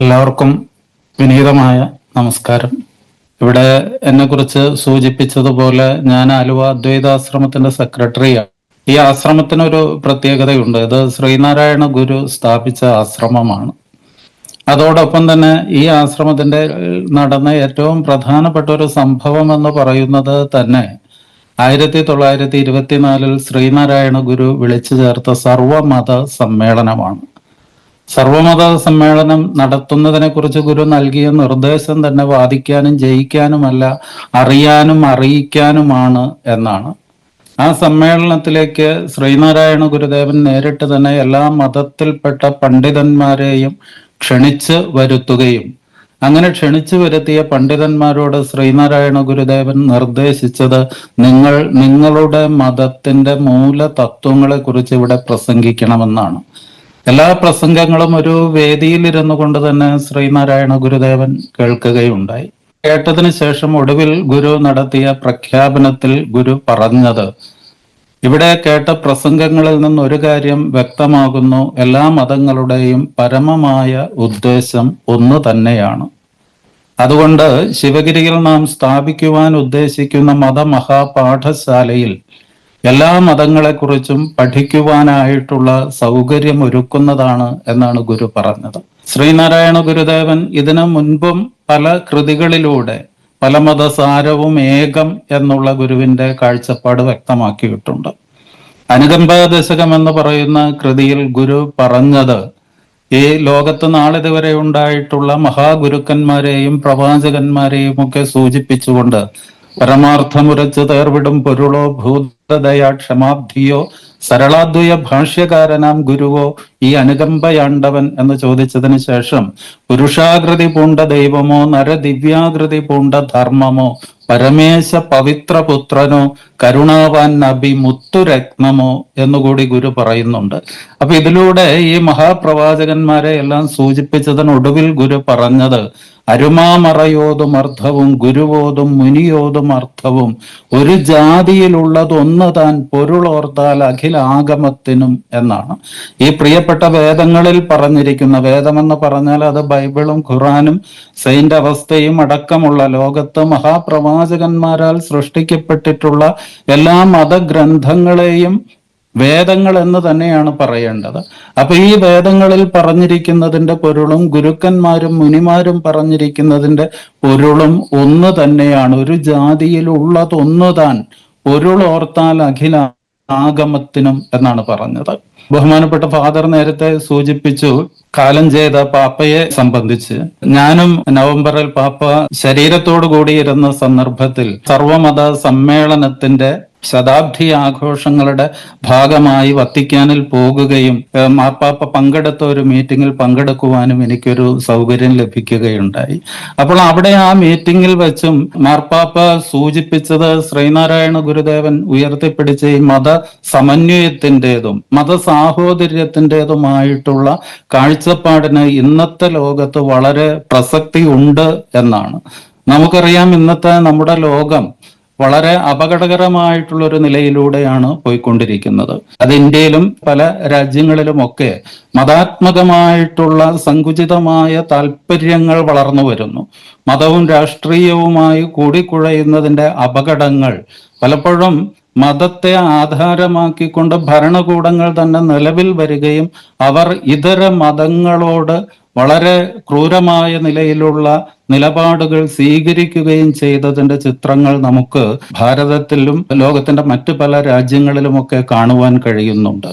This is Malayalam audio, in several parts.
എല്ലാവർക്കും വിനീതമായ നമസ്കാരം. ഇവിടെ എന്നെ കുറിച്ച് സൂചിപ്പിച്ചതുപോലെ ഞാൻ ആലുവ അദ്വൈതാശ്രമത്തിന്റെ സെക്രട്ടറിയാണ്. ഈ ആശ്രമത്തിനൊരു പ്രത്യേകതയുണ്ട്. ഇത് ശ്രീനാരായണ ഗുരു സ്ഥാപിച്ച ആശ്രമമാണ്. അതോടൊപ്പം തന്നെ ഈ ആശ്രമത്തിന്റെ നടന്ന ഏറ്റവും പ്രധാനപ്പെട്ട ഒരു സംഭവം എന്ന് പറയുന്നത് തന്നെ ആയിരത്തി തൊള്ളായിരത്തി ഇരുപത്തിനാലിൽ ശ്രീനാരായണ ഗുരു വിളിച്ചു ചേർത്ത സർവമത സമ്മേളനമാണ്. സർവമത സമ്മേളനം നടത്തുന്നതിനെ കുറിച്ച് ഗുരു നൽകിയ നിർദ്ദേശം തന്നെ വാദിക്കാനും ജയിക്കാനുമല്ല അറിയാനും അറിയിക്കാനുമാണ് എന്നാണ്. ആ സമ്മേളനത്തിലേക്ക് ശ്രീനാരായണ ഗുരുദേവൻ നേരിട്ട് തന്നെ എല്ലാ മതത്തിൽപ്പെട്ട പണ്ഡിതന്മാരെയും ക്ഷണിച്ച് വരുത്തുകയും അങ്ങനെ ക്ഷണിച്ചു വരുത്തിയ പണ്ഡിതന്മാരോട് ശ്രീനാരായണ ഗുരുദേവൻ നിർദ്ദേശിച്ചത് നിങ്ങൾ നിങ്ങളുടെ മതത്തിന്റെ മൂല തത്വങ്ങളെ കുറിച്ച് ഇവിടെ പ്രസംഗിക്കണമെന്നാണ്. എല്ലാ പ്രസംഗങ്ങളും ഒരു വേദിയിൽ ഇരുന്നു കൊണ്ട് തന്നെ ശ്രീനാരായണ ഗുരുദേവൻ കേൾക്കുകയുണ്ടായി. കേട്ടതിന് ശേഷം ഒടുവിൽ ഗുരു നടത്തിയ പ്രഖ്യാപനത്തിൽ ഗുരു പറഞ്ഞത് ഇവിടെ കേട്ട പ്രസംഗങ്ങളിൽ നിന്ന് ഒരു കാര്യം വ്യക്തമാകുന്നു. എല്ലാ മതങ്ങളുടെയും പരമമായ ഉദ്ദേശം ഒന്ന് തന്നെയാണ്. അതുകൊണ്ട് ശിവഗിരിയിൽ നാം സ്ഥാപിക്കുവാൻ ഉദ്ദേശിക്കുന്ന മതമഹാപാഠശാലയിൽ എല്ലാ മതങ്ങളെക്കുറിച്ചും പഠിക്കുവാനായിട്ടുള്ള സൗകര്യം ഒരുക്കുന്നതാണ് എന്നാണ് ഗുരു പറഞ്ഞത്. ശ്രീനാരായണ ഗുരുദേവൻ ഇതിനു മുൻപും പല കൃതികളിലൂടെ പല മതസാരവും ഏകം എന്നുള്ള ഗുരുവിന്റെ കാഴ്ചപ്പാട് വ്യക്തമാക്കിയിട്ടുണ്ട്. അനുകമ്പ ദശകം എന്ന് പറയുന്ന കൃതിയിൽ ഗുരു പറഞ്ഞത് ഈ ലോകത്ത് നാളിതുവരെ ഉണ്ടായിട്ടുള്ള മഹാഗുരുക്കന്മാരെയും പ്രവാചകന്മാരെയും ഒക്കെ സൂചിപ്പിച്ചുകൊണ്ട് പരമാർത്ഥമുരച്ച് തേർവിടും പൊരുളോ ഭൂതദയാ ക്ഷമാബ്ധിയോ സരളാദ്വയ ഭാഷ്യകാരനാം ഗുരുവോ ഈ അനുകമ്പയാണ്ടവൻ എന്ന് ചോദിച്ചതിന് ശേഷം പുരുഷാകൃതി പൂണ്ട ദൈവമോ നരദിവ്യാകൃതി പൂണ്ട ധർമ്മമോ പരമേശ പവിത്രപുത്രനോ കരുണാവാൻ നബി മുത്തുരത്നമോ എന്നുകൂടി ഗുരു പറയുന്നുണ്ട്. അപ്പൊ ഇതിലൂടെ ഈ മഹാപ്രവാചകന്മാരെ എല്ലാം സൂചിപ്പിച്ചതിനൊടുവിൽ ഗുരു പറഞ്ഞത് അരുമാമറയോതും അർത്ഥവും ഗുരുവോതും മുനിയോതും അർത്ഥവും ഒരു ജാതിയിലുള്ളതൊന്ന് താൻ പൊരുളോർത്താൽ അഖിലാഗമത്തിനും എന്നാണ്. ഈ പ്രിയപ്പെട്ട വേദങ്ങളിൽ പറഞ്ഞിരിക്കുന്ന വേദമെന്ന് പറഞ്ഞാൽ അത് ബൈബിളും ഖുറാനും സെയിന്റ് അവസ്ഥയും അടക്കമുള്ള ലോകത്ത് മഹാപ്രവാചകന്മാരാൽ സൃഷ്ടിക്കപ്പെട്ടിട്ടുള്ള എല്ലാ മതഗ്രന്ഥങ്ങളെയും വേദങ്ങൾ എന്ന് തന്നെയാണ് പറയേണ്ടത്. അപ്പൊ ഈ വേദങ്ങളിൽ പറഞ്ഞിരിക്കുന്നതിന്റെ പൊരുളും ഗുരുക്കന്മാരും മുനിമാരും പറഞ്ഞിരിക്കുന്നതിന്റെ പൊരുളും ഒന്ന് തന്നെയാണ്. ഒരു ജാതിയിൽ ഉള്ളതൊന്നു താൻ. പൊരുളോർത്താൽ അഖില ആഗമത്തിനും എന്നാണ് പറഞ്ഞത്. ബഹുമാനപ്പെട്ട ഫാദർ നേരത്തെ സൂചിപ്പിച്ചു കാലം ചെയ്ത പാപ്പയെ സംബന്ധിച്ച്. ഞാനും നവംബറിൽ പാപ്പ ശരീരത്തോടു കൂടിയിരുന്ന സന്ദർഭത്തിൽ സർവമത സമ്മേളനത്തിന്റെ ശതാബ്ദി ആഘോഷങ്ങളുടെ ഭാഗമായി വത്തിക്കാനിൽ പോകുകയും മാർപ്പാപ്പ പങ്കെടുത്ത ഒരു മീറ്റിംഗിൽ പങ്കെടുക്കുവാനും എനിക്കൊരു സൗകര്യം ലഭിക്കുകയുണ്ടായി. അപ്പോൾ അവിടെ ആ മീറ്റിംഗിൽ വെച്ചും മാർപ്പാപ്പ സൂചിപ്പിച്ചത് ശ്രീനാരായണ ഗുരുദേവൻ ഉയർത്തിപ്പിടിച്ച ഈ മത സമന്വയത്തിന്റെതും മത സാഹോദര്യത്തിന്റെതുമായിട്ടുള്ള കാഴ്ചപ്പാടിന് ഇന്നത്തെ ലോകത്ത് വളരെ പ്രസക്തി ഉണ്ട് എന്നാണ്. നമുക്കറിയാം ഇന്നത്തെ നമ്മുടെ ലോകം വളരെ അപകടകരമായിട്ടുള്ള ഒരു നിലയിലൂടെയാണ് പോയിക്കൊണ്ടിരിക്കുന്നത്. അത് ഇന്ത്യയിലും പല രാജ്യങ്ങളിലുമൊക്കെ മതാത്മകമായിട്ടുള്ള സങ്കുചിതമായ താല്പര്യങ്ങൾ വളർന്നു വരുന്നു. മതവും രാഷ്ട്രീയവുമായി കൂടിക്കുഴയുന്നതിന്റെ അപകടങ്ങൾ പലപ്പോഴും മതത്തെ ആധാരമാക്കിക്കൊണ്ട് ഭരണകൂടങ്ങൾ തന്നെ നിലവിൽ വരികയും അവർ ഇതര മതങ്ങളോട് വളരെ ക്രൂരമായ നിലയിലുള്ള നിലപാടുകൾ സ്വീകരിക്കുകയും ചെയ്തതിന്റെ ചിത്രങ്ങൾ നമുക്ക് ഭാരതത്തിലും ലോകത്തിന്റെ മറ്റു പല രാജ്യങ്ങളിലുമൊക്കെ കാണുവാൻ കഴിയുന്നുണ്ട്.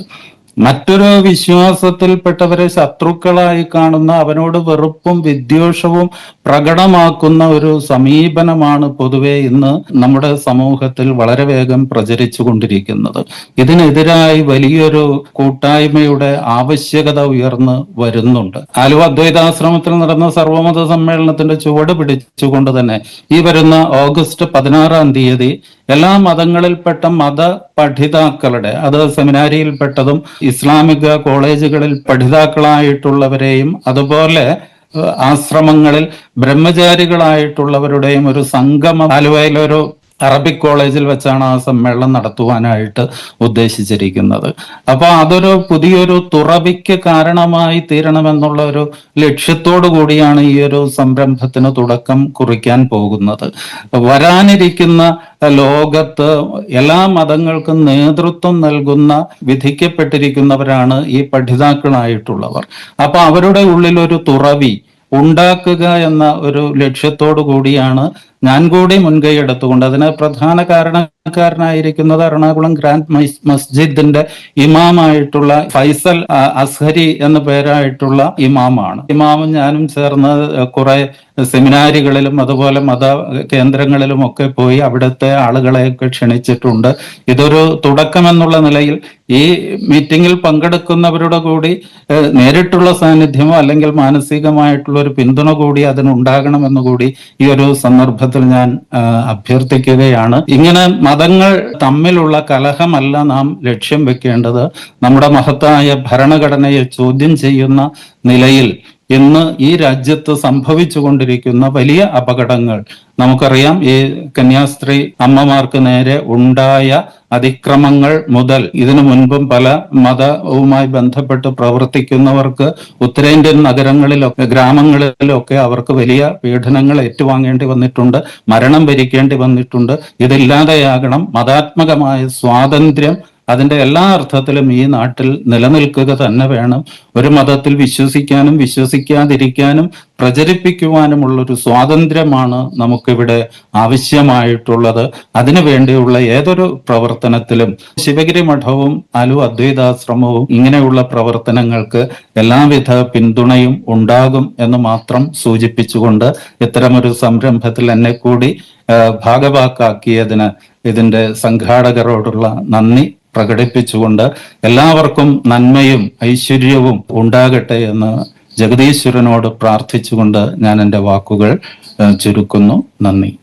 മറ്റൊരു വിശ്വാസത്തിൽപ്പെട്ടവരെ ശത്രുക്കളായി കാണുന്ന അവനോട് വെറുപ്പും വിദ്വേഷവും പ്രകടമാക്കുന്ന ഒരു സമീപനമാണ് പൊതുവെ ഇന്ന് നമ്മുടെ സമൂഹത്തിൽ വളരെ വേഗം പ്രചരിച്ചു കൊണ്ടിരിക്കുന്നത് ഇതിനെതിരായി വലിയൊരു കൂട്ടായ്മയുടെ ആവശ്യകത ഉയർന്നു വരുന്നുണ്ട്. ആലുവ അദ്വൈതാശ്രമത്തിൽ നടന്ന സർവമത സമ്മേളനത്തിന്റെ ചുവട് പിടിച്ചുകൊണ്ട് തന്നെ ഈ വരുന്ന ഓഗസ്റ്റ് പതിനാറാം തീയതി എല്ലാ മതങ്ങളിൽപ്പെട്ട മത പഠിതാക്കളുടെ അത് സെമിനാരിയിൽപ്പെട്ടതും ഇസ്ലാമിക കോളേജുകളിൽ പഠിതാക്കളായിട്ടുള്ളവരെയും അതുപോലെ ആശ്രമങ്ങളിൽ ബ്രഹ്മചാരികളായിട്ടുള്ളവരുടെയും ഒരു സംഗമം ആലുവയിലൊരു അറബിക് കോളേജിൽ വെച്ചാണ് ആ സമ്മേളനം നടത്തുവാനായിട്ട് ഉദ്ദേശിച്ചിരിക്കുന്നത്. അപ്പൊ അതൊരു പുതിയൊരു തുറവിക്ക് കാരണമായി തീരണമെന്നുള്ള ഒരു ലക്ഷ്യത്തോടു കൂടിയാണ് ഈ ഒരു സംരംഭത്തിന് തുടക്കം കുറിക്കാൻ പോകുന്നത്. വരാനിരിക്കുന്ന ലോകത്ത് എല്ലാ മതങ്ങൾക്കും നേതൃത്വം നൽകുന്ന വിധിക്കപ്പെട്ടിരിക്കുന്നവരാണ് ഈ പഠിതാക്കളായിട്ടുള്ളവർ. അപ്പൊ അവരുടെ ഉള്ളിൽ ഒരു തുറവി ഉണ്ടാക്കുക എന്ന ഒരു ലക്ഷ്യത്തോടു കൂടിയാണ് ഞാൻ കൂടി മുൻകൈ എടുത്തുകൊണ്ട് അതിന് പ്രധാന കാരണക്കാരനായിരിക്കുന്നത് എറണാകുളം ഗ്രാൻഡ് മൈസ് മസ്ജിദിന്റെ ഇമാമായിട്ടുള്ള ഫൈസൽ അസ്ഹരി എന്ന പേരായിട്ടുള്ള ഇമാമാണ്. ഇമാമും ഞാനും ചേർന്ന് കുറെ സെമിനാരികളിലും അതുപോലെ മത കേന്ദ്രങ്ങളിലും ഒക്കെ പോയി അവിടുത്തെ ആളുകളെയൊക്കെ ക്ഷണിച്ചിട്ടുണ്ട്. ഇതൊരു തുടക്കം എന്നുള്ള നിലയിൽ ഈ മീറ്റിംഗിൽ പങ്കെടുക്കുന്നവരുടെ കൂടി നേരിട്ടുള്ള സാന്നിധ്യമോ അല്ലെങ്കിൽ മാനസികമായിട്ടുള്ള ഒരു പിന്തുണ കൂടി അതിനുണ്ടാകണമെന്ന് കൂടി ഈ ഒരു സന്ദർഭത്തിൽ ഞാൻ അഭ്യർത്ഥിക്കുകയാണ്. ഇങ്ങനെ മതങ്ങൾ തമ്മിലുള്ള കലഹമല്ല നാം ലക്ഷ്യം വെക്കേണ്ടത്. നമ്മുടെ മഹത്തായ ഭരണഘടനയെ ചോദ്യം ചെയ്യുന്ന നിലയിൽ ഇന്ന് ഈ രാജ്യത്ത് സംഭവിച്ചുകൊണ്ടിരിക്കുന്ന വലിയ അപകടങ്ങൾ. നമുക്കറിയാം ഈ കന്യാസ്ത്രീ അമ്മമാർക്ക് നേരെ ഉണ്ടായ അതിക്രമങ്ങൾ മുതൽ ഇതിനു മുൻപും പല മതവുമായി ബന്ധപ്പെട്ട് പ്രവർത്തിക്കുന്നവർക്ക് ഉത്തരേന്ത്യൻ നഗരങ്ങളിലൊക്കെ ഗ്രാമങ്ങളിലൊക്കെ അവർക്ക് വലിയ പീഡനങ്ങൾ ഏറ്റുവാങ്ങേണ്ടി വന്നിട്ടുണ്ട് മരണം ഭരിക്കേണ്ടി വന്നിട്ടുണ്ട്. ഇതില്ലാതെയാകണം മതാത്മകമായ സ്വാതന്ത്ര്യം അതിന്റെ എല്ലാ അർത്ഥത്തിലും ഈ നാട്ടിൽ നിലനിൽക്കുക തന്നെ വേണം. ഒരു മതത്തിൽ വിശ്വസിക്കാനും വിശ്വസിക്കാതിരിക്കാനും പ്രചരിപ്പിക്കുവാനുമുള്ള ഒരു സ്വാതന്ത്ര്യമാണ് നമുക്കിവിടെ ആവശ്യമായിട്ടുള്ളത്. അതിനു വേണ്ടിയുള്ള ഏതൊരു പ്രവർത്തനത്തിലും ശിവഗിരി മഠവും അലു അദ്വൈതാശ്രമവും ഇങ്ങനെയുള്ള പ്രവർത്തനങ്ങൾക്ക് എല്ലാവിധ പിന്തുണയും ഉണ്ടാകും എന്ന് മാത്രം സൂചിപ്പിച്ചുകൊണ്ട് ഇത്തരമൊരു സംരംഭത്തിൽ എന്നെ കൂടി ഭാഗവാക്കാക്കിയതിന് ഇതിന്റെ സംഘാടകരോടുള്ള നന്ദി. പ്രകടിപ്പിച്ചുകൊണ്ട് എല്ലാവർക്കും നന്മയും ഐശ്വര്യവും ഉണ്ടാകട്ടെ എന്ന് ജഗദീശ്വരനോട് പ്രാർത്ഥിച്ചുകൊണ്ട് ഞാൻ എന്റെ വാക്കുകൾ ചുരുക്കുന്നു. നന്ദി.